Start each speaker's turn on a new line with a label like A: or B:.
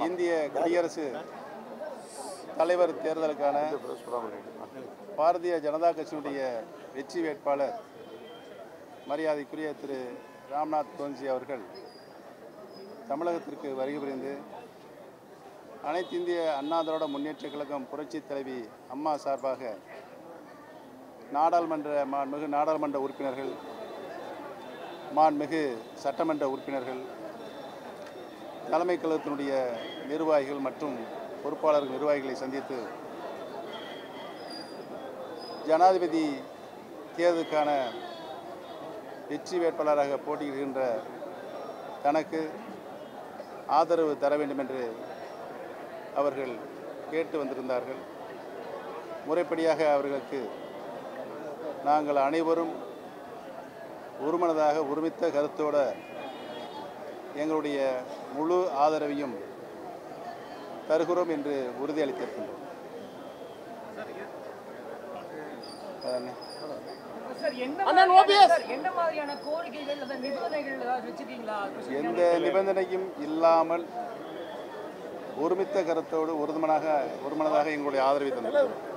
A: இந்திய குடியரசு தலைவர் தேர்தலுக்கான பாரதிய ஜனதா கட்சியினுடைய வெற்றி வேட்பாளர் மரியாதைக்குரிய திரு ராம்நாத் கோவிந்த்ஜி அவர்கள் தமிழகத்திற்கு வருகை புரிந்து அனைத்து இந்திய அண்ணா திராவிட முன்னேற்ற கழகம் புரட்சி தலைவி அம்மா சார்பாக நாடாளுமன்ற மாண்புமிகு நாடாளுமன்ற உறுப்பினர்கள் மாண்புமிகு சட்டமன்ற உறுப்பினர்கள் தலைமை கழகத்தினுடைய நிர்வாகிகள் மற்றும் பொறுப்பாளர்கள் நிர்வாகிகளை சந்தித்து ஜனாதிபதி தேர்தலுக்கான வெற்றி வேட்பாளராக போட்டியிடுகின்ற தனக்கு ஆதரவு தர வேண்டும் என்று அவர்கள் கேட்டு வந்திருந்தார்கள். முறைப்படியாக அவர்களுக்கு நாங்கள் அனைவரும் ஒருமனதாக ஒருமித்த கருத்தோடு எங்களுடைய முழு ஆதரவையும் தருகிறோம் என்று உறுதியளித்திருக்கின்றோம். எந்த நிபந்தனையும் இல்லாமல் ஒருமித்த கருத்தோடு ஒருமனாக ஒருமனதாக எங்களுடைய ஆதரவை தந்திருக்கிறோம்.